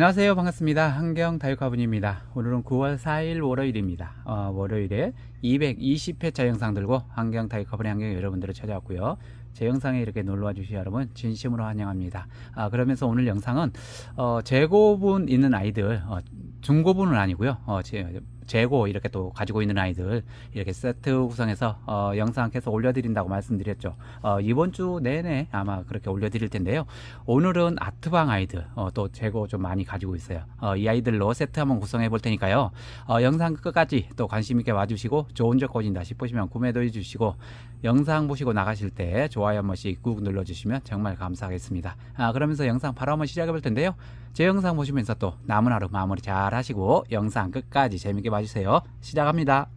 안녕하세요. 반갑습니다. 한경 다육화분입니다. 오늘은 9월 4일 월요일입니다. 어, 월요일에 220회차 영상 들고 한경 다육화분의 한경 여러분들을 찾아왔고요. 제 영상에 이렇게 놀러와 주신 여러분 진심으로 환영합니다. 아, 그러면서 오늘 영상은 어, 재고분 있는 아이들 어, 중고분은 아니고요. 어, 제, 재고 이렇게 또 가지고 있는 아이들 이렇게 세트 구성해서 어, 영상 계속 올려드린다고 말씀드렸죠. 어, 이번 주 내내 아마 그렇게 올려드릴 텐데요. 오늘은 아트방 아이들 어, 또 재고 좀 많이 가지고 있어요. 어, 이 아이들로 세트 한번 구성해 볼 테니까요. 어, 영상 끝까지 또 관심 있게 와주시고 좋은 적 꺼진다 싶으시면 구매도 해주시고 영상 보시고 나가실 때 좋아요 한 번씩 꾹 눌러주시면 정말 감사하겠습니다. 아, 그러면서 영상 바로 한번 시작해 볼 텐데요. 제 영상 보시면서 또 남은 하루 마무리 잘 하시고 영상 끝까지 재밌게 봐주세요. 시작합니다.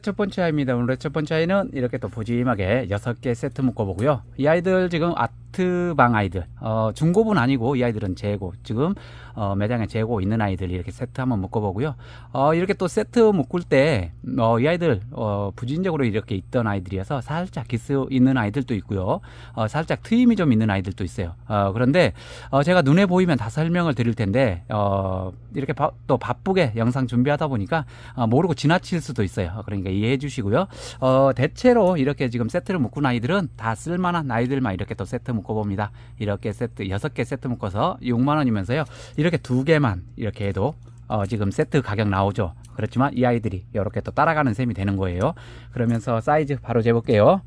첫 번째 아이입니다. 오늘의 첫 번째 아이는 이렇게 또 보짐하게 6개 세트 묶어보고요. 이 아이들 지금 아 트방 아이들, 어, 중고분 아니고 이 아이들은 재고, 지금 어, 매장에 재고 있는 아이들 이렇게 세트 한번 묶어보고요. 어, 이렇게 또 세트 묶을 때, 어, 이 아이들, 어, 부진적으로 이렇게 있던 아이들이어서 살짝 기스 있는 아이들도 있고요. 어, 살짝 트임이 좀 있는 아이들도 있어요. 어, 그런데, 어, 제가 눈에 보이면 다 설명을 드릴 텐데, 어, 이렇게 바, 또 바쁘게 영상 준비하다 보니까, 어, 모르고 지나칠 수도 있어요. 그러니까 이해해 주시고요. 어, 대체로 이렇게 지금 세트를 묶은 아이들은 다 쓸만한 아이들만 이렇게 또 세트 묶 어봅니다. 이렇게 세트, 여섯 개 세트 묶어서 6만원이면서요. 이렇게 두 개만 이렇게 해도 어, 지금 세트 가격 나오죠. 그렇지만 이 아이들이 이렇게 또 따라가는 셈이 되는 거예요. 그러면서 사이즈 바로 재볼게요.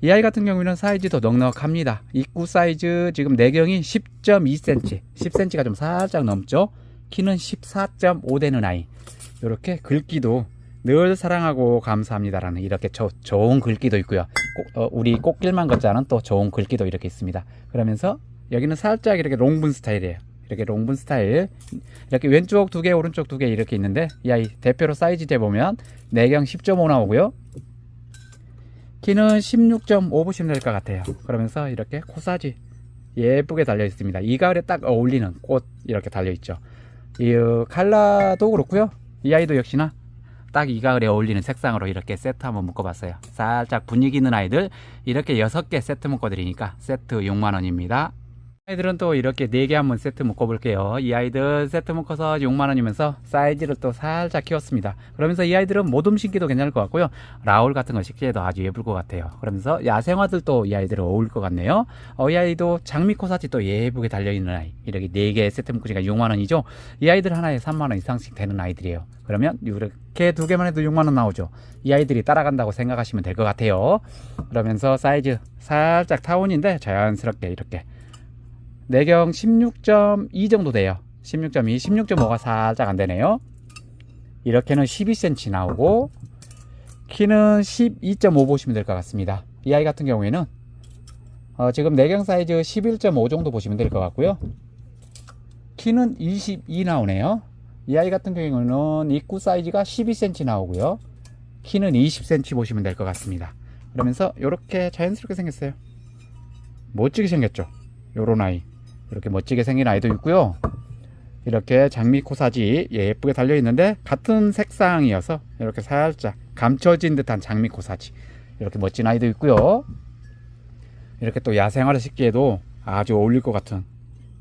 이 아이 같은 경우에는 사이즈도 넉넉합니다. 입구 사이즈 지금 내경이 10.2cm, 10cm가 좀 살짝 넘죠. 키는 14.5 되는 아이. 이렇게 글귀도 늘 사랑하고 감사합니다라는 이렇게 저, 좋은 글귀도 있고요. 꼭, 어, 우리 꽃길만 걷지 않은 또 좋은 글귀도 이렇게 있습니다. 그러면서 여기는 살짝 이렇게 롱분 스타일이에요. 이렇게 롱분 스타일. 이렇게 왼쪽 두 개, 오른쪽 두 개 이렇게 있는데 이 아이 대표로 사이즈 재보면 내경 10.5 나오고요. 키는 16.5 보시면 될 것 같아요. 그러면서 이렇게 코사지 예쁘게 달려 있습니다. 이 가을에 딱 어울리는 꽃 이렇게 달려 있죠. 이 어, 칼라도 그렇고요. 이 아이도 역시나 딱 이 가을에 어울리는 색상으로 이렇게 세트 한번 묶어봤어요. 살짝 분위기 있는 아이들 이렇게 6개 세트 묶어드리니까 세트 6만원입니다. 아이들은 또 이렇게 4개 한번 세트 묶어볼게요. 이 아이들 세트 묶어서 6만원이면서 사이즈를 또 살짝 키웠습니다. 그러면서 이 아이들은 모둠 신기도 괜찮을 것 같고요. 라울 같은 거 식기에도 아주 예쁠 것 같아요. 그러면서 야생화들도 이 아이들은 어울릴 것 같네요. 어, 이 아이도 장미코사지 또 예쁘게 달려있는 아이. 이렇게 4개 세트 묶으니까 6만원이죠. 이 아이들 하나에 3만원 이상씩 되는 아이들이에요. 그러면 이렇게 두 개만 해도 6만원 나오죠. 이 아이들이 따라간다고 생각하시면 될 것 같아요. 그러면서 사이즈 살짝 타운인데 자연스럽게 이렇게 내경 16.2 정도 돼요. 16.2, 16.5가 살짝 안 되네요. 이렇게는 12cm 나오고 키는 12.5 보시면 될 것 같습니다. 이 아이 같은 경우에는 어, 지금 내경 사이즈 11.5 정도 보시면 될 것 같고요. 키는 22 나오네요. 이 아이 같은 경우에는 입구 사이즈가 12cm 나오고요. 키는 20cm 보시면 될 것 같습니다. 그러면서 이렇게 자연스럽게 생겼어요. 멋지게 생겼죠. 요런 아이. 이렇게 멋지게 생긴 아이도 있고요. 이렇게 장미 코사지 예쁘게 달려 있는데 같은 색상이어서 이렇게 살짝 감춰진 듯한 장미 코사지 이렇게 멋진 아이도 있고요. 이렇게 또 야생화를 싣기에도 아주 어울릴 것 같은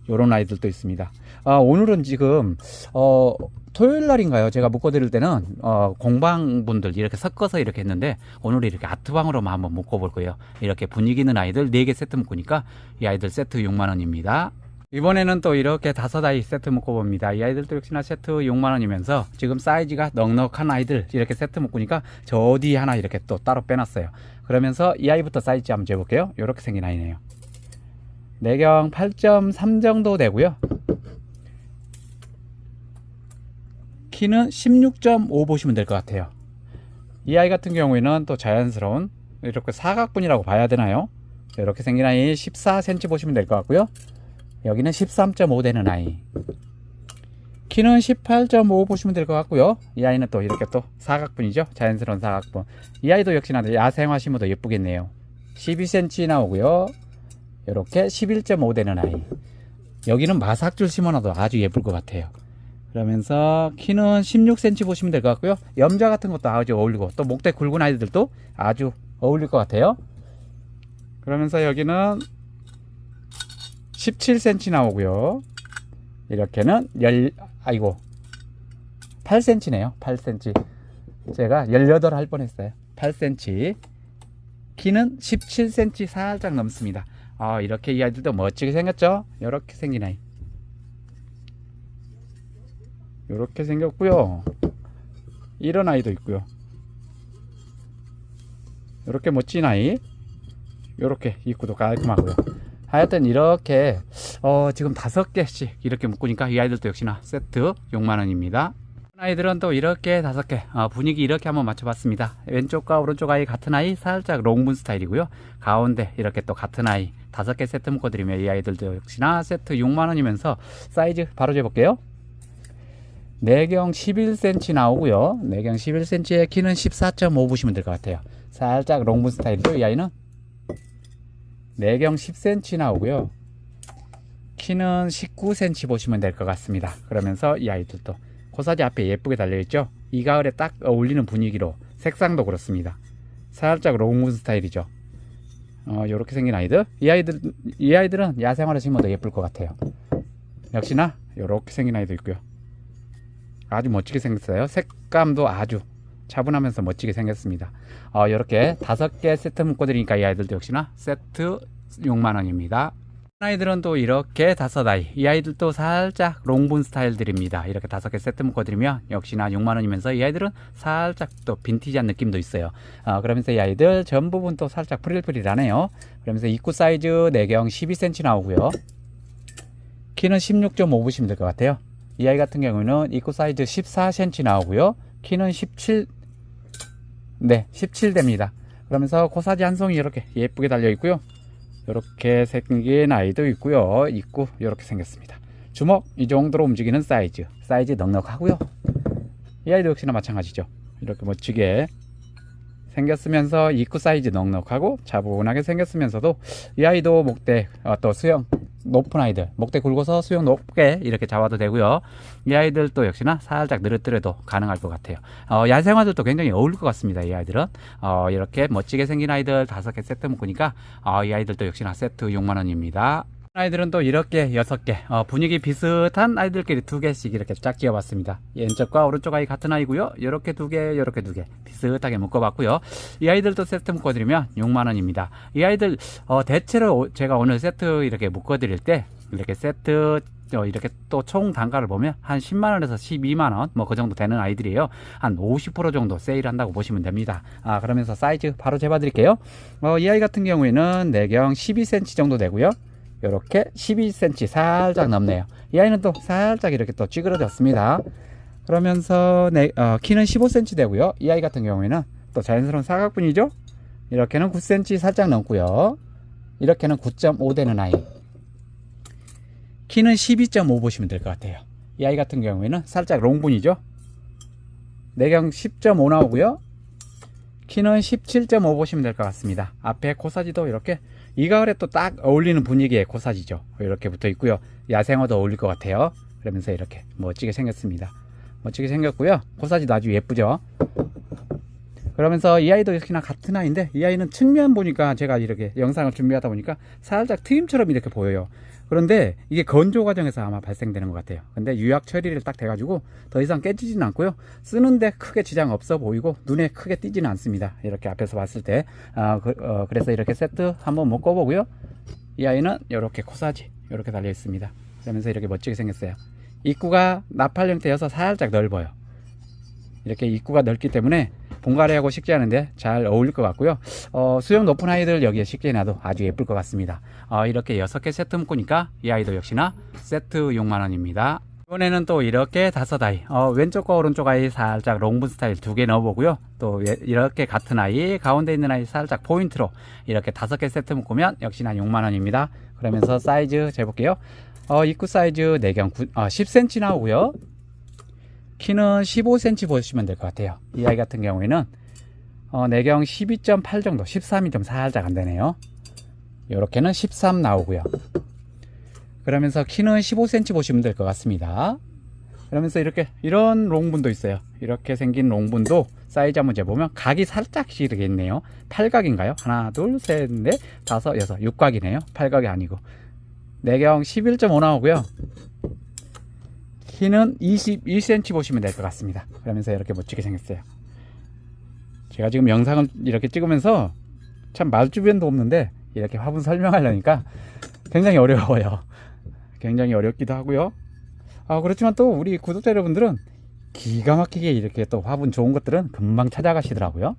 이런 아이들도 있습니다. 아, 오늘은 지금 어, 토요일 날인가요? 제가 묶어드릴 때는 어, 공방분들 이렇게 섞어서 이렇게 했는데 오늘 이렇게 아트방으로만 한번 묶어볼 거예요. 이렇게 분위기 있는 아이들 4개 세트 묶으니까 이 아이들 세트 6만 원입니다. 이번에는 또 이렇게 다섯 아이 세트 묶어 봅니다. 이 아이들도 역시나 세트 6만원이면서 지금 사이즈가 넉넉한 아이들 이렇게 세트 묶으니까 저 어디 하나 이렇게 또 따로 빼놨어요. 그러면서 이 아이부터 사이즈 한번 재볼게요. 이렇게 생긴 아이네요. 내경 8.3 정도 되고요. 키는 16.5 보시면 될 것 같아요. 이 아이 같은 경우에는 또 자연스러운 이렇게 사각분이라고 봐야 되나요? 이렇게 생긴 아이 14cm 보시면 될 것 같고요. 여기는 13.5 되는 아이. 키는 18.5 보시면 될 것 같고요. 이 아이는 또 이렇게 또 사각분이죠. 자연스러운 사각분. 이 아이도 역시나 야생화 심어도 예쁘겠네요. 12cm 나오고요. 이렇게 11.5 되는 아이. 여기는 마삭줄 심어놔도 아주 예쁠 것 같아요. 그러면서 키는 16cm 보시면 될 것 같고요. 염자 같은 것도 아주 어울리고 또 목대 굵은 아이들도 아주 어울릴 것 같아요. 그러면서 여기는 17cm 나오고요. 이렇게는 열 아이고 8cm네요. 8cm. 제가 18 할 뻔했어요. 8cm. 키는 17cm 살짝 넘습니다. 아, 이렇게 이 아이들도 멋지게 생겼죠? 이렇게 생긴 아이. 이렇게 생겼고요. 이런 아이도 있고요. 이렇게 멋진 아이. 이렇게 입구도 깔끔하고요. 하여튼 이렇게 어, 지금 다섯 개씩 이렇게 묶으니까 이 아이들도 역시나 세트 6만 원입니다. 아이들은 또 이렇게 다섯 개 어, 분위기 이렇게 한번 맞춰봤습니다. 왼쪽과 오른쪽 아이 같은 아이 살짝 롱분 스타일이고요. 가운데 이렇게 또 같은 아이 다섯 개 세트 묶어드리면 이 아이들도 역시나 세트 6만 원이면서 사이즈 바로 재볼게요. 내경 11cm 나오고요. 내경 11cm의 키는 14.5 보시면 될 것 같아요. 살짝 롱분 스타일이죠. 이 아이는 내경 10cm 나오고요. 키는 19cm 보시면 될 것 같습니다. 그러면서 이 아이들도 코사지 앞에 예쁘게 달려있죠. 이 가을에 딱 어울리는 분위기로 색상도 그렇습니다. 살짝 롱문 스타일이죠. 어, 요렇게 생긴 아이들. 이 아이들, 이 아이들은 야생화를 심어도 예쁠 것 같아요. 역시나 요렇게 생긴 아이도 있고요. 아주 멋지게 생겼어요. 색감도 아주 차분하면서 멋지게 생겼습니다. 어, 이렇게 다섯 개 세트 묶어드리니까 이 아이들도 역시나 세트 6만원입니다. 아이들은 또 이렇게 다섯 아이. 이 아이들도 살짝 롱분 스타일들입니다. 이렇게 다섯 개 세트 묶어드리면 역시나 6만원이면서 이 아이들은 살짝 또 빈티지한 느낌도 있어요. 어, 그러면서 이 아이들 전 부분 또 살짝 프릴프릴하네요. 그러면서 입구 사이즈 4경 12cm 나오고요. 키는 16.5 보시면 될 것 같아요. 이 아이 같은 경우는 입구 사이즈 14cm 나오고요. 키는 17, 네, 17 됩니다. 그러면서 코사지 한 송이 이렇게 예쁘게 달려 있고요. 이렇게 생긴 아이도 있고요. 있고 이렇게 생겼습니다. 주먹 이 정도로 움직이는 사이즈. 사이즈 넉넉하고요. 이 아이도 역시나 마찬가지죠. 이렇게 멋지게 생겼으면서 입구 사이즈 넉넉하고 차분하게 생겼으면서도 이 아이도 목대 어, 또 수영 높은 아이들 목대 굵어서 수영 높게 이렇게 잡아도 되고요. 이 아이들도 역시나 살짝 느릿느려도 가능할 것 같아요. 어, 야생화들도 굉장히 어울릴 것 같습니다 이 아이들은. 어, 이렇게 멋지게 생긴 아이들 다섯 개 세트 묶으니까 어, 이 아이들도 역시나 세트 6만 원입니다 아이들은 또 이렇게 여섯 개 어, 분위기 비슷한 아이들끼리 두 개씩 이렇게 짝 지어봤습니다. 왼쪽과 오른쪽 아이 같은 아이고요. 이렇게 두개 이렇게 두 개 비슷하게 묶어봤고요. 이 아이들도 세트 묶어드리면 6만원입니다. 이 아이들 어, 대체로 제가 오늘 세트 이렇게 묶어드릴 때 이렇게 세트 어, 이렇게 또 총 단가를 보면 한 10만원에서 12만원 뭐 그 정도 되는 아이들이에요. 한 50% 정도 세일한다고 보시면 됩니다. 아 그러면서 사이즈 바로 재봐 드릴게요. 어, 이 아이 같은 경우에는 내경 12cm 정도 되고요 이렇게 12cm 살짝 넘네요. 이 아이는 또 살짝 이렇게 또 찌그러졌습니다. 그러면서 내, 어, 키는 15cm 되고요. 이 아이 같은 경우에는 또 자연스러운 사각분이죠. 이렇게는 9cm 살짝 넘고요. 이렇게는 9.5 되는 아이. 키는 12.5 보시면 될 것 같아요. 이 아이 같은 경우에는 살짝 롱분이죠. 내경 10.5 나오고요. 키는 17.5 보시면 될 것 같습니다. 앞에 코사지도 이렇게 이 가을에 또 딱 어울리는 분위기의 코사지죠. 이렇게 붙어 있고요. 야생화도 어울릴 것 같아요. 그러면서 이렇게 멋지게 생겼습니다. 멋지게 생겼고요. 코사지도 아주 예쁘죠. 그러면서 이 아이도 역시나 같은 아이인데 이 아이는 측면 보니까 제가 이렇게 영상을 준비하다 보니까 살짝 트임처럼 이렇게 보여요. 그런데 이게 건조 과정에서 아마 발생되는 것 같아요. 근데 유약 처리를 딱 돼가지고 더 이상 깨지지는 않고요. 쓰는데 크게 지장 없어 보이고 눈에 크게 띄지는 않습니다. 이렇게 앞에서 봤을 때. 아, 그, 어, 그래서 이렇게 세트 한번 묶어보고요. 이 아이는 이렇게 코사지 이렇게 달려 있습니다. 그러면서 이렇게 멋지게 생겼어요. 입구가 나팔 형태여서 살짝 넓어요. 이렇게 입구가 넓기 때문에 본가래하고 식재하는데 잘 어울릴 것 같고요. 어, 수영 높은 아이들 여기에 식재해놔도 아주 예쁠 것 같습니다. 어, 이렇게 6개 세트 묶으니까 이 아이도 역시나 세트 6만원입니다. 이번에는 또 이렇게 다섯 아이 어, 왼쪽과 오른쪽 아이 살짝 롱분 스타일 두 개 넣어보고요 또 예- 이렇게 같은 아이 가운데 있는 아이 살짝 포인트로 이렇게 다섯 개 세트 묶으면 역시나 6만원입니다 그러면서 사이즈 재볼게요 어, 입구 사이즈 4경 9, 아, 10cm 나오고요 키는 15cm 보시면 될 것 같아요 이 아이 같은 경우에는 어, 내경 12.8 정도 13이 좀 살짝 안 되네요 이렇게는 13 나오고요 그러면서 키는 15cm 보시면 될 것 같습니다. 그러면서 이렇게 이런 롱분도 있어요. 이렇게 생긴 롱분도 사이즈 한번 재보면 각이 살짝씩 이렇게 있네요. 팔각인가요? 하나, 둘, 셋, 넷, 다섯, 여섯, 육각이네요. 팔각이 아니고. 내경 11.5 나오고요. 키는 21cm 보시면 될 것 같습니다. 그러면서 이렇게 멋지게 생겼어요. 제가 지금 영상을 이렇게 찍으면서 참 말 주변도 없는데 이렇게 화분 설명하려니까 굉장히 어려워요. 굉장히 어렵기도 하고요. 아, 그렇지만 또 우리 구독자 여러분들은 기가 막히게 이렇게 또 화분 좋은 것들은 금방 찾아가시더라고요.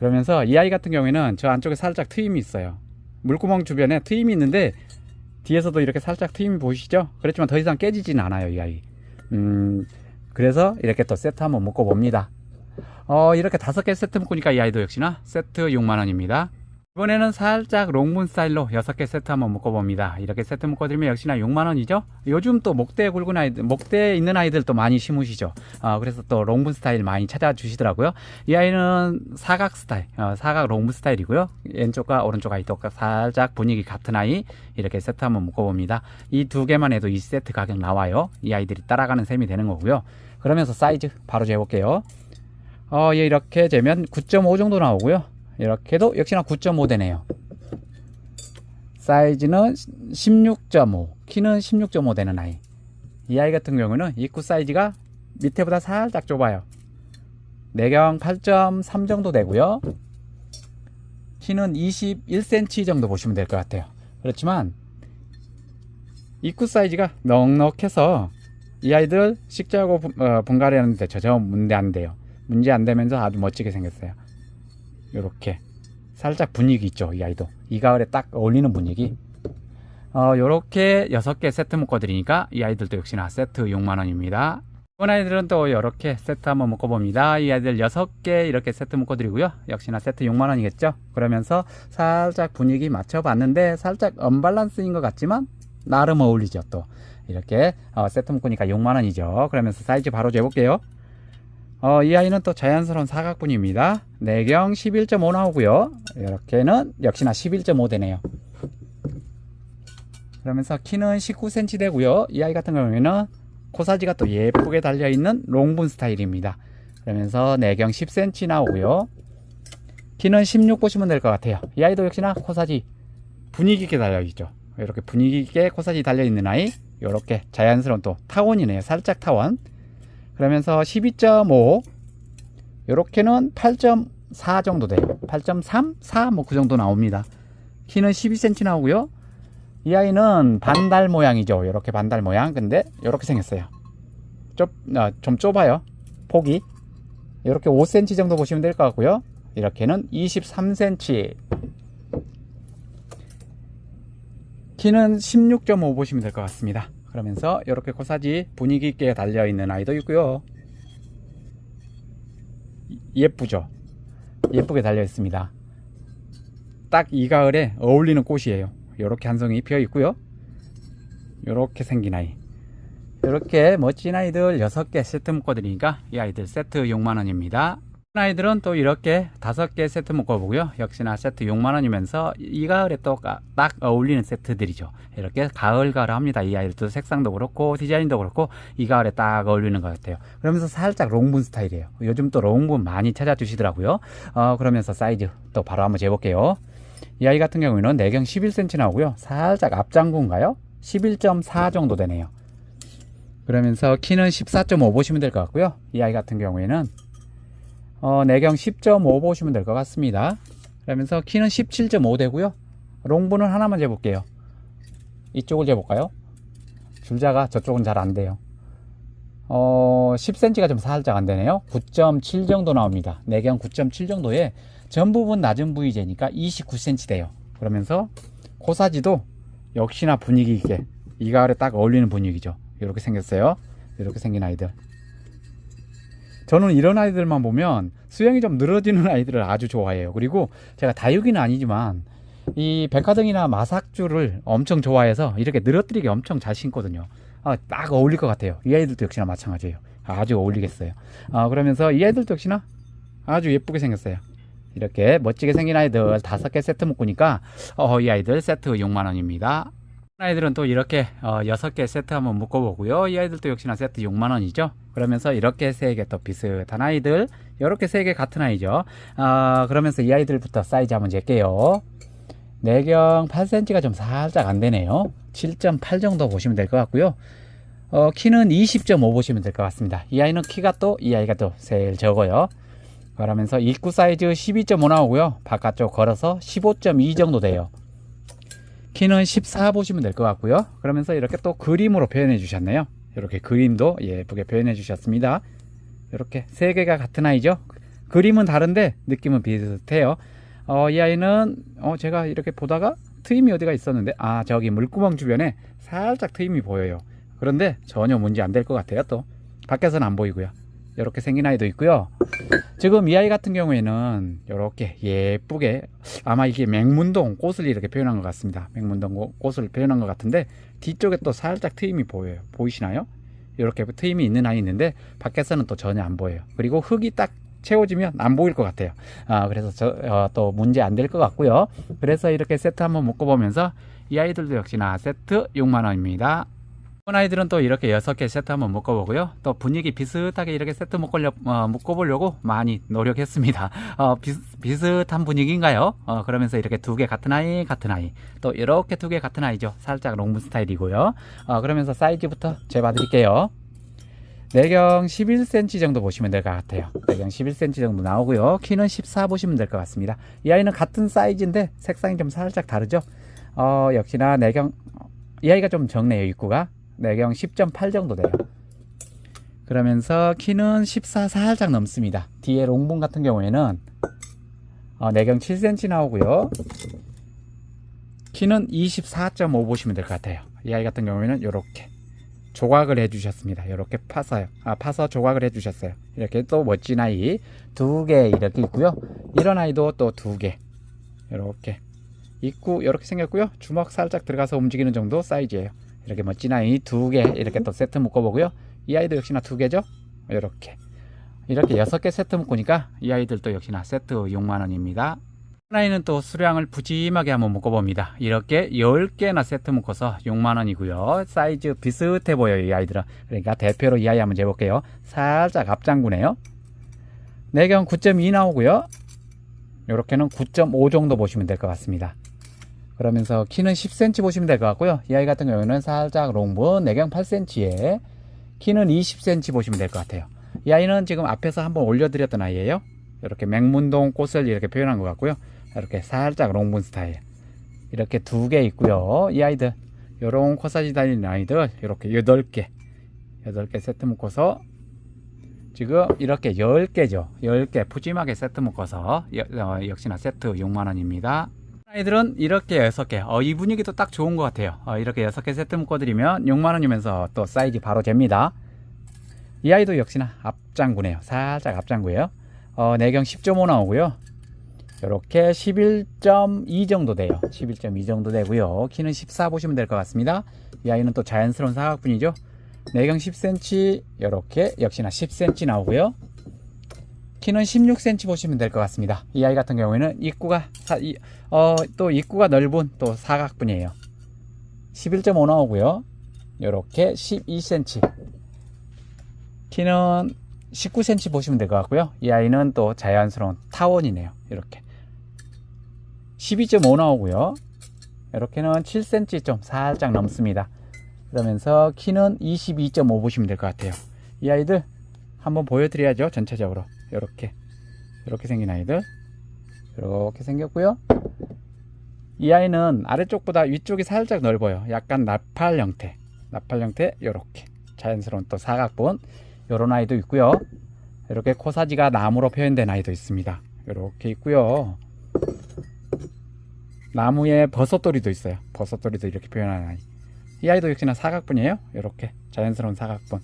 그러면서 이 아이 같은 경우에는 저 안쪽에 살짝 트임이 있어요. 물구멍 주변에 트임이 있는데 뒤에서도 이렇게 살짝 트임이 보이시죠? 그렇지만 더 이상 깨지진 않아요, 이 아이. 음, 그래서 이렇게 또 세트 한번 묶어 봅니다. 어, 이렇게 다섯 개 세트 묶으니까 이 아이도 역시나 세트 6만원입니다. 이번에는 살짝 롱문 스타일로 여섯 개 세트 한번 묶어봅니다. 이렇게 세트 묶어드리면 역시나 6만원이죠. 요즘 또 목대 굵은 아이들, 목대 있는 아이들 또 많이 심으시죠. 어, 그래서 또 롱문 스타일 많이 찾아주시더라고요. 이 아이는 사각 스타일, 어, 사각 롱문 스타일이고요. 왼쪽과 오른쪽 아이 또 살짝 분위기 같은 아이 이렇게 세트 한번 묶어봅니다. 이 두 개만 해도 이 세트 가격 나와요. 이 아이들이 따라가는 셈이 되는 거고요. 그러면서 사이즈 바로 재볼게요. 어, 예, 이렇게 재면 9.5 정도 나오고요. 이렇게도 역시나 9.5 되네요. 사이즈는 16.5, 키는 16.5 되는 아이. 이 아이 같은 경우는 입구 사이즈가 밑에보다 살짝 좁아요. 내경 8.3 정도 되고요. 키는 21cm 정도 보시면 될 것 같아요. 그렇지만 입구 사이즈가 넉넉해서 이 아이들 식재하고 분- 어, 분갈이하는데 전혀 문제 안 돼요. 문제 안 되면서 아주 멋지게 생겼어요. 요렇게 살짝 분위기 있죠 이 아이도. 이 가을에 딱 어울리는 분위기. 어 요렇게 여섯 개 세트 묶어드리니까 이 아이들도 역시나 세트 6만원입니다. 이번 아이들은 또 이렇게 세트 한번 묶어봅니다. 이 아이들 여섯 개 이렇게 세트 묶어드리고요. 역시나 세트 6만원이겠죠? 그러면서 살짝 분위기 맞춰봤는데 살짝 언밸런스인 것 같지만 나름 어울리죠 또. 이렇게 어, 세트 묶으니까 6만원이죠. 그러면서 사이즈 바로 재볼게요 어, 이 아이는 또 자연스러운 사각분입니다. 내경 11.5 나오고요. 이렇게는 역시나 11.5 되네요. 그러면서 키는 19cm 되고요. 이 아이 같은 경우에는 코사지가 또 예쁘게 달려있는 롱분 스타일입니다. 그러면서 내경 10cm 나오고요. 키는 16 보시면 될 것 같아요. 이 아이도 역시나 코사지 분위기 있게 달려있죠. 이렇게 분위기 있게 코사지 달려있는 아이. 이렇게 자연스러운 또 타원이네요. 살짝 타원. 그러면서 12.5 요렇게는 8.4 정도 돼요. 8.3, 4 뭐 그 정도 나옵니다. 키는 12cm 나오고요. 이 아이는 반달 모양이죠. 이렇게 반달 모양. 근데 이렇게 생겼어요. 좀, 아, 좀 좁아요. 폭이. 이렇게 5cm 정도 보시면 될 것 같고요. 이렇게는 23cm 키는 16.5 보시면 될 것 같습니다 그러면서 이렇게 코사지 분위기 있게 달려 있는 아이도 있고요. 예쁘죠? 예쁘게 달려 있습니다. 딱 이 가을에 어울리는 꽃이에요. 이렇게 한 송이 피어 있고요. 이렇게 생긴 아이. 이렇게 멋진 아이들 6개 세트 묶어 드리니까 이 아이들 세트 6만원입니다. 아이들은 또 이렇게 다섯 개 세트 묶어보고요. 역시나 세트 6만원이면서 이 가을에 또 딱 어울리는 세트들이죠. 이렇게 가을 가을 합니다. 이 아이들도 색상도 그렇고 디자인도 그렇고 이 가을에 딱 어울리는 것 같아요. 그러면서 살짝 롱분 스타일이에요. 요즘 또 롱분 많이 찾아주시더라고요. 어, 그러면서 사이즈 또 바로 한번 재볼게요. 이 아이 같은 경우에는 내경 11cm 나오고요. 살짝 앞장구인가요? 11.4 정도 되네요. 그러면서 키는 14.5 보시면 될 것 같고요. 이 아이 같은 경우에는 어, 내경 10.5 보시면 될 것 같습니다. 그러면서 키는 17.5 되고요. 롱분은 하나만 재볼게요. 이쪽을 재볼까요? 줄자가 저쪽은 잘 안 돼요. 어, 10cm가 좀 살짝 안 되네요. 9.7 정도 나옵니다. 내경 9.7 정도에 전 부분 낮은 부위재니까 29cm 돼요. 그러면서 코사지도 역시나 분위기 있게 이 가을에 딱 어울리는 분위기죠. 이렇게 생겼어요. 이렇게 생긴 아이들. 저는 이런 아이들만 보면 수영이 좀 늘어지는 아이들을 아주 좋아해요. 그리고 제가 다육이는 아니지만 이 백화등이나 마삭주를 엄청 좋아해서 이렇게 늘어뜨리기 엄청 잘 신거든요. 아, 딱 어울릴 것 같아요. 이 아이들도 역시나 마찬가지예요. 아주 어울리겠어요. 아, 그러면서 이 아이들도 역시나 아주 예쁘게 생겼어요. 이렇게 멋지게 생긴 아이들 다섯 개 세트 묶으니까 어, 이 아이들 세트 6만 원입니다. 아이들은 또 이렇게 어, 6개 세트 한번 묶어보고요. 이 아이들도 역시나 세트 6만원이죠. 그러면서 이렇게 3개 또 비슷한 아이들, 이렇게 3개 같은 아이죠. 아, 그러면서 이 아이들부터 사이즈 한번 잴게요. 내경 8cm가 좀 살짝 안 되네요. 7.8 정도 보시면 될 것 같고요. 어, 키는 20.5 보시면 될 것 같습니다. 이 아이는 키가 또 이 아이가 또 제일 적어요. 그러면서 입구 사이즈 12.5 나오고요. 바깥쪽 걸어서 15.2 정도 돼요. 키는 14 보시면 될 것 같고요. 그러면서 이렇게 또 그림으로 표현해 주셨네요. 이렇게 그림도 예쁘게 표현해 주셨습니다. 이렇게 세 개가 같은 아이죠. 그림은 다른데 느낌은 비슷해요. 어, 이 아이는 어, 제가 이렇게 보다가 트임이 어디가 있었는데 아 저기 물구멍 주변에 살짝 트임이 보여요. 그런데 전혀 문제 안 될 것 같아요. 또 밖에서는 안 보이고요. 이렇게 생긴 아이도 있고요. 지금 이 아이 같은 경우에는 이렇게 예쁘게 아마 이게 맹문동 꽃을 이렇게 표현한 것 같습니다. 맹문동 고- 꽃을 표현한 것 같은데 뒤쪽에 또 살짝 트임이 보여요. 보이시나요? 이렇게 트임이 있는 아이 있는데 밖에서는 또 전혀 안 보여요. 그리고 흙이 딱 채워지면 안 보일 것 같아요. 아, 그래서 저, 어, 또 문제 안 될 것 같고요. 그래서 이렇게 세트 한번 묶어보면서 이 아이들도 역시나 세트 6만원입니다. 아이들은 또 이렇게 6개 세트 한번 묶어보고요. 또 분위기 비슷하게 이렇게 세트 묶으려, 어, 묶어보려고 많이 노력했습니다. 어, 비슷, 비슷한 분위기인가요? 어, 그러면서 이렇게 두 개 같은 아이, 같은 아이. 또 이렇게 두 개 같은 아이죠. 살짝 롱문 스타일이고요. 어, 그러면서 사이즈부터 재봐드릴게요. 내경 11cm 정도 보시면 될 것 같아요. 내경 11cm 정도 나오고요. 키는 14 보시면 될 것 같습니다. 이 아이는 같은 사이즈인데 색상이 좀 살짝 다르죠. 어, 역시나 내경 이 아이가 좀 적네요. 입구가 내경 10.8 정도 돼요. 그러면서 키는 14 살짝 넘습니다. 뒤에 롱봉 같은 경우에는 어, 내경 7cm 나오고요. 키는 24.5 보시면 될 것 같아요. 이 아이 같은 경우에는 이렇게 조각을 해주셨습니다. 이렇게 파서요. 아, 파서 조각을 해주셨어요. 이렇게 또 멋진 아이 두 개 이렇게 있고요. 이런 아이도 또 두 개. 이렇게 있고 이렇게 생겼고요. 주먹 살짝 들어가서 움직이는 정도 사이즈예요. 이렇게 멋진 아이 두 개 이렇게 또 세트 묶어보고요. 이 아이도 역시나 두 개죠. 이렇게 이렇게 여섯 개 세트 묶으니까 이 아이들도 역시나 세트 6만 원입니다. 하나에는 또 수량을 푸짐하게 한번 묶어봅니다. 이렇게 10개나 세트 묶어서 6만원이고요. 사이즈 비슷해 보여요, 이 아이들은. 그러니까 대표로 이 아이 한번 재볼게요. 살짝 앞장구네요. 내경 9.2 나오고요. 이렇게는 9.5 정도 보시면 될 것 같습니다. 그러면서 키는 10cm 보시면 될 것 같고요. 이 아이 같은 경우에는 살짝 롱분 내경 8cm에 키는 20cm 보시면 될 것 같아요. 이 아이는 지금 앞에서 한번 올려드렸던 아이예요. 이렇게 맹문동 꽃을 이렇게 표현한 것 같고요. 이렇게 살짝 롱분 스타일. 이렇게 두 개 있고요. 이 아이들, 요런 코사지 달린 아이들, 이렇게 여덟 개, 여덟 개 세트 묶어서 지금 이렇게 열 개죠. 열개 푸짐하게 세트 묶어서 여- 어, 역시나 세트 6만 원입니다. 아이들은 이렇게 여섯 개. 어, 이 분위기도 딱 좋은 것 같아요. 어, 이렇게 여섯 개 세트 묶어드리면 6만 원이면서 또 사이즈 바로 잽니다. 이 아이도 역시나 앞장구네요. 살짝 앞장구예요. 어, 내경 10.5 나오고요. 이렇게 11.2 정도 돼요. 11.2 정도 되고요. 키는 14 보시면 될 것 같습니다. 이 아이는 또 자연스러운 사각분이죠. 내경 10cm 이렇게 역시나 10cm 나오고요. 키는 16cm 보시면 될 것 같습니다. 이 아이 같은 경우에는 입구가 사- 이- 어, 또 입구가 넓은 또 사각분이에요. 11.5 나오고요. 이렇게 12cm. 키는 19cm 보시면 될 것 같고요. 이 아이는 또 자연스러운 타원이네요. 이렇게 12.5 나오고요. 이렇게는 7cm 좀 살짝 넘습니다. 그러면서 키는 22.5 보시면 될 것 같아요. 이 아이들 한번 보여드려야죠. 전체적으로 이렇게 이렇게 생긴 아이들 이렇게 생겼고요. 이 아이는 아래쪽보다 위쪽이 살짝 넓어요. 약간 나팔 형태, 나팔 형태 이렇게 자연스러운 또 사각분 이런 아이도 있고요. 이렇게 코사지가 나무로 표현된 아이도 있습니다. 이렇게 있고요. 나무에 버섯돌이도 있어요. 버섯돌이도 이렇게 표현한 아이. 이 아이도 역시나 사각분이에요. 이렇게 자연스러운 사각분.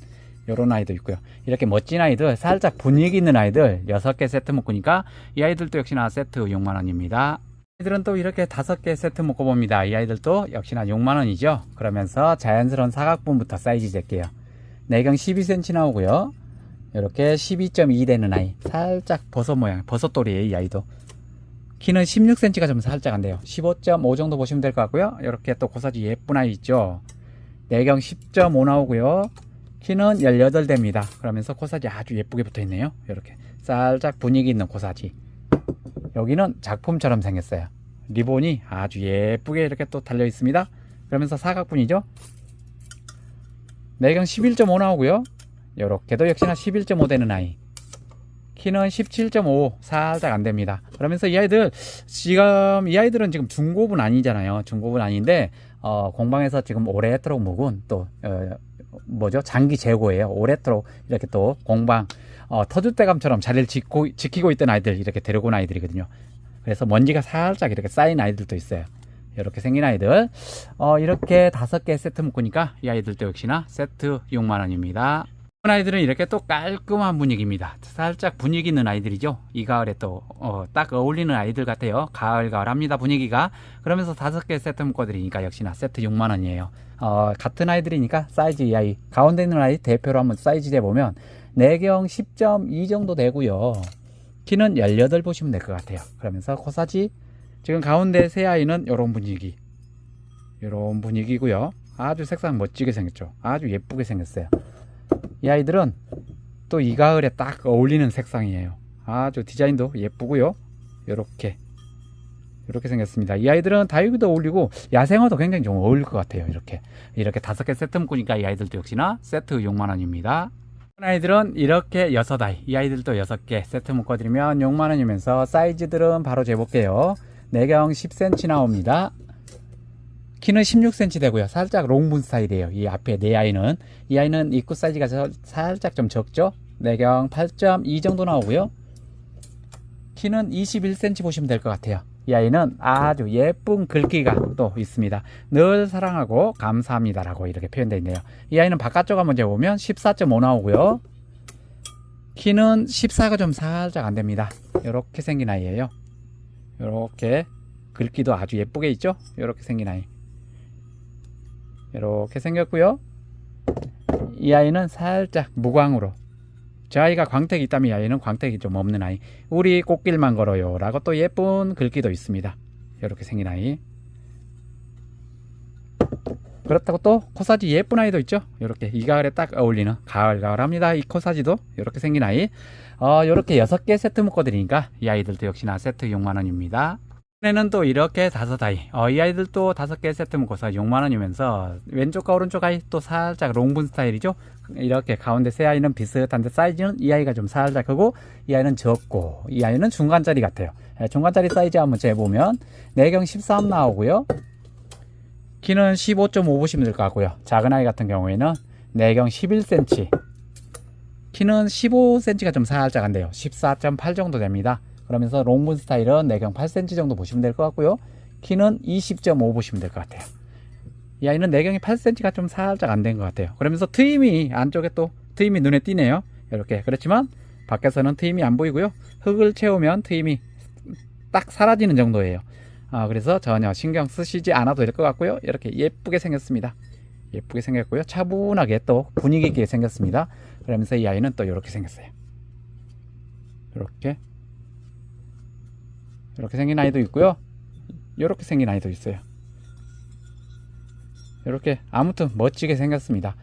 이런 아이도 있고요. 이렇게 멋진 아이들, 살짝 분위기 있는 아이들 6개 세트 묶으니까 이 아이들도 역시나 세트 6만원입니다. 아이들은 또 이렇게 5개 세트 묶어 봅니다. 이 아이들도 역시나 6만원이죠. 그러면서 자연스러운 사각분부터 사이즈 잴게요. 내경 12cm 나오고요. 이렇게 12.2 되는 아이. 살짝 버섯 모양, 버섯돌이에요, 이 아이도. 키는 16cm가 좀 살짝 안 돼요. 15.5 정도 보시면 될 것 같고요. 이렇게 또 고사지 예쁜 아이 있죠. 내경 10.5 나오고요. 키는 18대입니다. 그러면서 코사지 아주 예쁘게 붙어 있네요. 이렇게 살짝 분위기 있는 코사지. 여기는 작품처럼 생겼어요. 리본이 아주 예쁘게 이렇게 또 달려 있습니다. 그러면서 사각분이죠. 내경 11.5 나오고요. 요렇게도 역시나 11.5 되는 아이. 키는 17.5 살짝 안 됩니다. 그러면서 이 아이들 지금 이 아이들은 지금 중고분 아니잖아요. 중고분 아닌데 어, 공방에서 지금 오래도록 묵은 또 어, 뭐죠 장기 재고예요. 오래도록 이렇게 또 공방 어, 터줏대감처럼 자리를 짓고, 지키고 있던 아이들 이렇게 데려온 아이들이거든요. 그래서 먼지가 살짝 이렇게 쌓인 아이들도 있어요. 이렇게 생긴 아이들 어, 이렇게 다섯 개 세트 묶으니까 이 아이들도 역시나 세트 6만 원입니다. 아이들은 이렇게 또 깔끔한 분위기입니다. 살짝 분위기 있는 아이들이죠. 이 가을에 또딱 어 울리는 아이들 같아요. 가을 가을합니다 분위기가. 그러면서 다섯 개 세트 묶어드리니까 역시나 세트 6만 원이에요. 어, 같은 아이들이니까 사이즈 이 아이 가운데 있는 아이 대표로 한번 사이즈 재보면 내경 10.2 정도 되고요. 키는 18 보시면 될 것 같아요. 그러면서 코사지 지금 가운데 세 아이는 이런 분위기. 이런 분위기고요. 아주 색상 멋지게 생겼죠. 아주 예쁘게 생겼어요. 이 아이들은 또 이 가을에 딱 어울리는 색상이에요. 아주 디자인도 예쁘고요. 이렇게 이렇게 생겼습니다. 이 아이들은 다육이도 어울리고 야생화도 굉장히 좀 어울릴 것 같아요. 이렇게 이렇게 다섯 개 세트 묶으니까 이 아이들도 역시나 세트 6만 원입니다. 아이들은 이렇게 여섯 아이, 이 아이들도 여섯 개 세트 묶어드리면 6만 원이면서 사이즈들은 바로 재볼게요. 내경 10cm 나옵니다. 키는 16cm 되고요. 살짝 롱분 스타일이에요. 이 앞에 네 아이는 이 아이는 입구 사이즈가 저- 살짝 좀 적죠. 내경 8.2 정도 나오고요. 키는 21cm 보시면 될 것 같아요. 이 아이는 아주 예쁜 글귀가 또 있습니다. 늘 사랑하고 감사합니다라고 이렇게 표현되어 있네요. 이 아이는 바깥쪽 한번 재보면 14.5 나오고요. 키는 14가 좀 살짝 안 됩니다. 이렇게 생긴 아이예요. 이렇게 글귀도 아주 예쁘게 있죠? 이렇게 생긴 아이. 이렇게 생겼고요. 이 아이는 살짝 무광으로 저 아이가 광택이 있다면 이 아이는 광택이 좀 없는 아이. 우리 꽃길만 걸어요. 라고 또 예쁜 글귀도 있습니다. 이렇게 생긴 아이. 그렇다고 또 코사지 예쁜 아이도 있죠. 이렇게 이 가을에 딱 어울리는 가을 가을합니다. 이 코사지도 이렇게 생긴 아이. 어, 이렇게 여섯 개 세트 묶어 드리니까 이 아이들도 역시나 세트 6만 원입니다. 이번에는 또 이렇게 다섯 아이. 어, 이 아이들도 다섯 개 세트 묶어서 6만 원이면서 왼쪽과 오른쪽 아이 또 살짝 롱분 스타일이죠. 이렇게 가운데 세 아이는 비슷한데 사이즈는 이 아이가 좀 살짝 크고 이 아이는 적고 이 아이는 중간짜리 같아요. 예, 중간짜리 사이즈 한번 재보면 내경 13 나오고요. 키는 15.5 보시면 될 것 같고요. 작은 아이 같은 경우에는 내경 11cm. 키는 15cm가 좀 살짝 안 돼요. 14.8 정도 됩니다. 그러면서 롱분 스타일은 내경 8cm 정도 보시면 될 것 같고요. 키는 20.5 보시면 될 것 같아요. 이 아이는 내경이 8cm가 좀 살짝 안 된 것 같아요. 그러면서 트임이 안쪽에 또 트임이 눈에 띄네요. 이렇게 그렇지만 밖에서는 트임이 안 보이고요. 흙을 채우면 트임이 딱 사라지는 정도예요. 아, 그래서 전혀 신경 쓰시지 않아도 될 것 같고요. 이렇게 예쁘게 생겼습니다. 예쁘게 생겼고요. 차분하게 또 분위기 있게 생겼습니다. 그러면서 이 아이는 또 이렇게 생겼어요. 이렇게 이렇게 생긴 아이도 있고요. 이렇게 생긴 아이도 있어요. 이렇게 아무튼 멋지게 생겼습니다.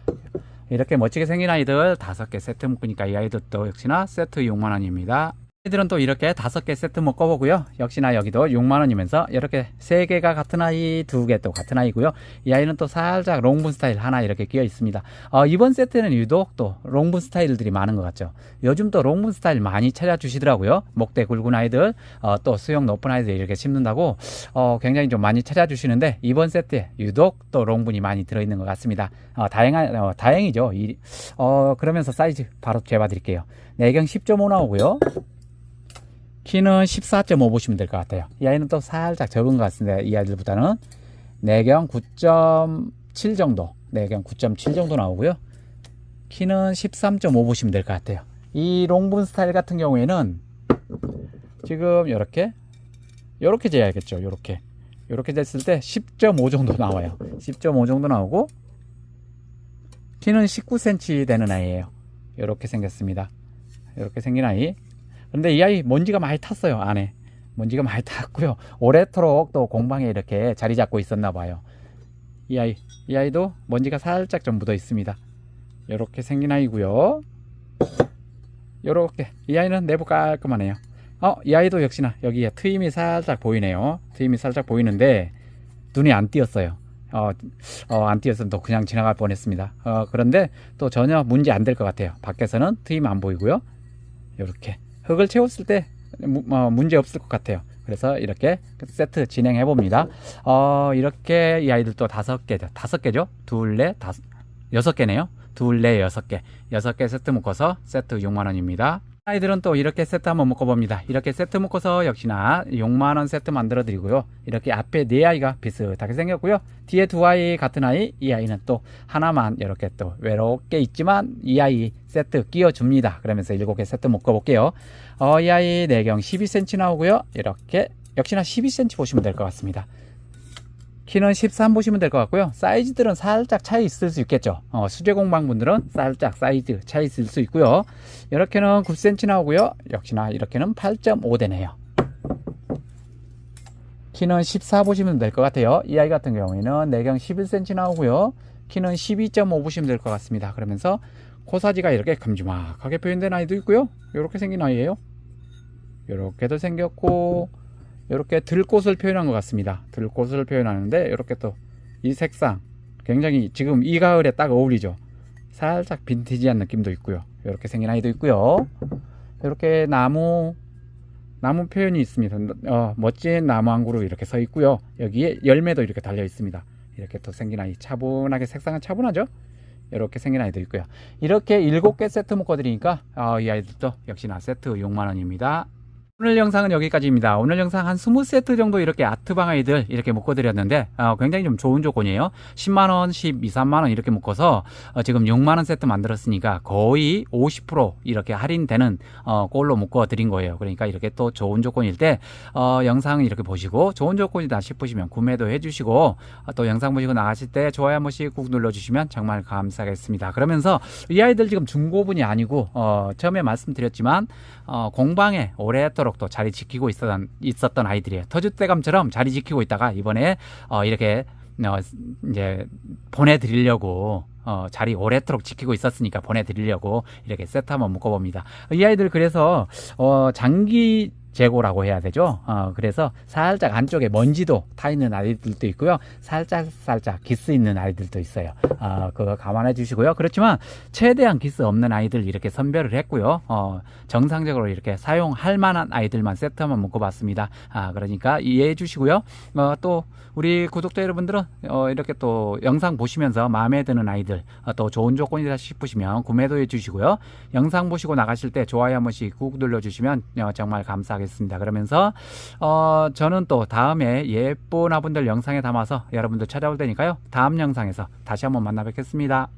이렇게 멋지게 생긴 아이들 다섯 개 세트 묶으니까 이 아이들도 역시나 세트 6만 원입니다. 아이들은 또 이렇게 다섯 개 세트 묶어보고요. 역시나 여기도 6만 원이면서 이렇게 세 개가 같은 아이, 두 개 또 같은 아이고요. 이 아이는 또 살짝 롱분 스타일 하나 이렇게 끼어 있습니다. 어, 이번 세트는 유독 또 롱분 스타일들이 많은 것 같죠. 요즘 또 롱분 스타일 많이 찾아주시더라고요. 목대 굵은 아이들, 어, 또 수영 높은 아이들 이렇게 심는다고 어, 굉장히 좀 많이 찾아주시는데 이번 세트에 유독 또 롱분이 많이 들어있는 것 같습니다. 어, 다행한, 어, 다행이죠. 이, 어, 그러면서 사이즈 바로 재봐드릴게요. 내경 10.5 나오고요. 키는 14.5 보시면 될 것 같아요. 이 아이는 또 살짝 적은 것 같은데 이 아이들보다는 내경 9.7 정도, 내경 9.7 정도 나오고요. 키는 13.5 보시면 될 것 같아요. 이 롱분 스타일 같은 경우에는 지금 이렇게 이렇게 재야겠죠. 이렇게 이렇게 쟀을 때 10.5 정도 나와요. 10.5 정도 나오고 키는 19cm 되는 아이예요. 이렇게 생겼습니다. 이렇게 생긴 아이. 근데 이 아이 먼지가 많이 탔어요 안에. 먼지가 많이 탔고요. 오래도록 또 공방에 이렇게 자리 잡고 있었나 봐요. 이 아이 이 아이도 먼지가 살짝 좀 묻어 있습니다. 이렇게 생긴 아이고요. 이렇게. 이 아이는 내부 깔끔하네요. 어 이 아이도 역시나 여기에 트임이 살짝 보이네요. 트임이 살짝 보이는데 눈이 안 띄었어요. 어, 어, 안 띄었으면 또 그냥 지나갈 뻔했습니다. 어, 그런데 또 전혀 문제 안 될 것 같아요. 밖에서는 트임 안 보이고요. 이렇게 흙을 채웠을 때 무- 어, 문제 없을 것 같아요. 그래서 이렇게 세트 진행해 봅니다. 어, 이렇게 이 아이들 또 다섯 개, 다섯 개죠? 둘, 넷, 다섯, 여섯 개네요. 둘, 넷, 여섯 개. 여섯 개 세트 묶어서 세트 6만 원입니다. 아이들은 또 이렇게 세트 한번 묶어봅니다. 이렇게 세트 묶어서 역시나 6만 원 세트 만들어 드리고요. 이렇게 앞에 네 아이가 비슷하게 생겼고요. 뒤에 두 아이 같은 아이, 이 아이는 또 하나만 이렇게 또 외롭게 있지만 이 아이 세트 끼워 줍니다. 그러면서 일곱 개 세트 묶어 볼게요. 어, 이 아이 내경 12cm 나오고요. 이렇게 역시나 12cm 보시면 될 것 같습니다. 키는 13 보시면 될 것 같고요. 사이즈들은 살짝 차이 있을 수 있겠죠. 어, 수제 공방 분들은 살짝 사이즈 차이 있을 수 있고요. 이렇게는 9cm 나오고요. 역시나 이렇게는 8.5 되네요. 키는 14 보시면 될 것 같아요. 이 아이 같은 경우에는 내경 11cm 나오고요. 키는 12.5 보시면 될 것 같습니다. 그러면서 코사지가 이렇게 큼지막하게 표현된 아이도 있고요. 이렇게 생긴 아이예요. 이렇게도 생겼고 이렇게 들꽃을 표현한 것 같습니다. 들꽃을 표현하는데 이렇게 또 이 색상 굉장히 지금 이 가을에 딱 어울리죠. 살짝 빈티지한 느낌도 있고요. 이렇게 생긴 아이도 있고요. 이렇게 나무 나무 표현이 있습니다. 어, 멋진 나무 한 그루 이렇게 서 있고요. 여기에 열매도 이렇게 달려 있습니다. 이렇게 또 생긴 아이 차분하게 색상은 차분하죠. 이렇게 생긴 아이도 있고요. 이렇게 일곱 개 세트 묶어 드리니까 어, 이 아이들도 역시나 세트 6만 원입니다. 오늘 영상은 여기까지입니다. 오늘 영상 한 20세트 정도 이렇게 아트방 아이들 이렇게 묶어드렸는데 어, 굉장히 좀 좋은 조건이에요. 10만원, 12, 3만원 이렇게 묶어서 어, 지금 6만원 세트 만들었으니까 거의 50% 이렇게 할인되는 어, 꼴로 묶어드린 거예요. 그러니까 이렇게 또 좋은 조건일 때 어, 영상 이렇게 보시고 좋은 조건이다 싶으시면 구매도 해주시고 어, 또 영상 보시고 나가실 때 좋아요 한 번씩 꾹 눌러주시면 정말 감사하겠습니다. 그러면서 이 아이들 지금 중고분이 아니고 어, 처음에 말씀드렸지만 어, 공방에 오래도록 또 자리 지키고 있었던, 있었던 아이들이에요. 터줏대감처럼 자리 지키고 있다가 이번에 어, 이렇게 어, 이제 보내드리려고 어, 자리 오래도록 지키고 있었으니까 보내드리려고 이렇게 세트 한번 묶어봅니다. 이 아이들 그래서 어, 장기 재고라고 해야 되죠. 어, 그래서 살짝 안쪽에 먼지도 타 있는 아이들도 있고요. 살짝 살짝 기스 있는 아이들도 있어요. 어, 그거 감안해 주시고요. 그렇지만 최대한 기스 없는 아이들 이렇게 선별을 했고요. 어, 정상적으로 이렇게 사용할 만한 아이들만 세트 한번 묶어봤습니다. 아, 그러니까 이해해 주시고요. 어, 또 우리 구독자 여러분들은 어, 이렇게 또 영상 보시면서 마음에 드는 아이들 어, 또 좋은 조건이다 싶으시면 구매도 해주시고요. 영상 보시고 나가실 때 좋아요 한 번씩 꾹 눌러주시면 어, 정말 감사하겠습니다. 그러면서 어, 저는 또 다음에 예쁜 화분들 영상에 담아서 여러분들 찾아올 테니까요. 다음 영상에서 다시 한번 만나 뵙겠습니다.